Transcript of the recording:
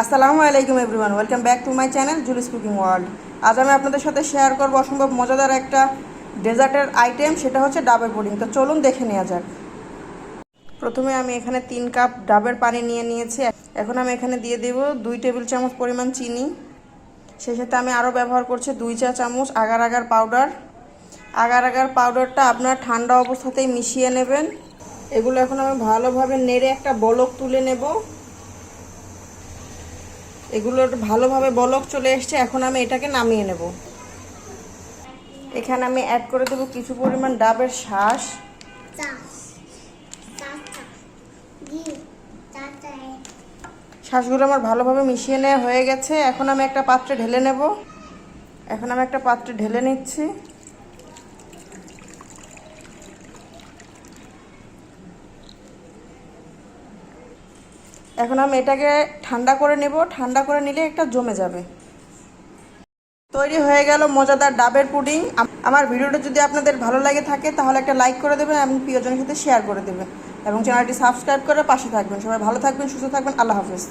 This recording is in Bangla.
আসসালামু আলাইকুম everyone, welcome back to my channel Julie's cooking world. আজ আমি আপনাদের সাথে শেয়ার করব অসম্ভব মজাদার একটা ডেজার্টের আইটেম, সেটা হচ্ছে ডাবের পুডিং। তো চলুন দেখে নেওয়া যাক। প্রথমে আমি এখানে তিন কাপ ডাবের পানি নিয়ে নিয়েছি। এখন আমি এখানে দিয়ে দেব দুই টেবিল চামচ পরিমাণ চিনি। সেই সাথে আমি আরও ব্যবহার করছি দুই চা চামচ agar agar powder. Agar agar পাউডারটা আপনার ঠান্ডা অবস্থাতেই মিশিয়ে নেবেন। এগুলো এখন আমি ভালোভাবে নেড়ে একটা বলক তুলে নেব। এগুলোর ভালোভাবে বলক চলে এসছে, এখন আমি এটাকে নামিয়ে নেব। এখানে আমি অ্যাড করে দেবো কিছু পরিমাণ ডাবের শ্বাস শ্বাসগুলো আমার ভালোভাবে মিশিয়ে নেওয়া হয়ে গেছে। এখন আমি একটা পাত্রে ঢেলে নেব। এখন আমি একটা পাত্রে ঢেলে নিচ্ছি। এখন আমি এটাকে ঠান্ডা করে নেব। ঠান্ডা করে নিলে একটা জমে যাবে। তৈরি হয়ে গেল মজাদার ডাবের পুডিং। আমার ভিডিওটা যদি আপনাদের ভালো লাগে থাকে, তাহলে একটা লাইক করে দেবেন এবং প্রিয়জনের সাথে শেয়ার করে দেবেন। এবং চ্যানেলটি সাবস্ক্রাইব করে পাশে থাকবেন। সবাই ভালো থাকবেন, সুস্থ থাকবেন। আল্লাহ হাফেজ।